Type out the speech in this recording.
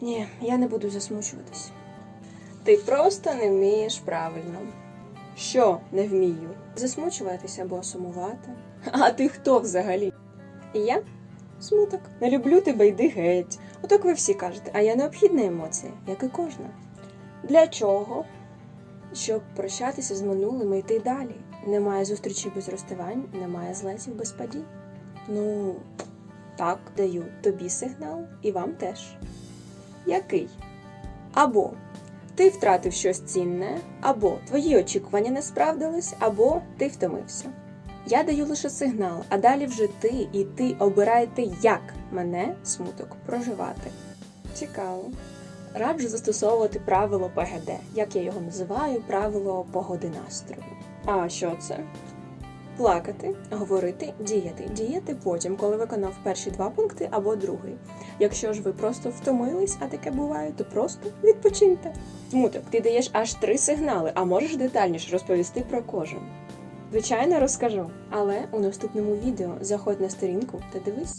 Ні, я не буду засмучуватись. Ти просто не вмієш правильно. Що не вмію? Засмучуватись або сумувати. А ти хто взагалі? І я Смуток. Не люблю тебе, йди геть. Отак ви всі кажете, а я необхідна емоція, як і кожна. Для чого? Щоб прощатися з минулим і йти далі. Немає зустрічі без розставань, немає злетів без падінь. Ну, Так, даю тобі сигнал і вам теж. Який? Або ти втратив щось цінне, або твої очікування не справдились, або ти втомився. Я даю лише сигнал, а далі вже ти і ти обираєте, як мене смуток проживати. Цікаво. Раджу застосовувати правило ПГД, як я його називаю, правило погоди настрою. А що це? Плакати, говорити, діяти. Діяти потім, коли виконав перші два пункти або другий. Якщо ж ви просто втомились, а таке буває, то просто відпочиньте. Смуток, ти даєш аж три сигнали, а можеш детальніше розповісти про кожен. Звичайно, розкажу. Але у наступному відео заходь на сторінку та дивись.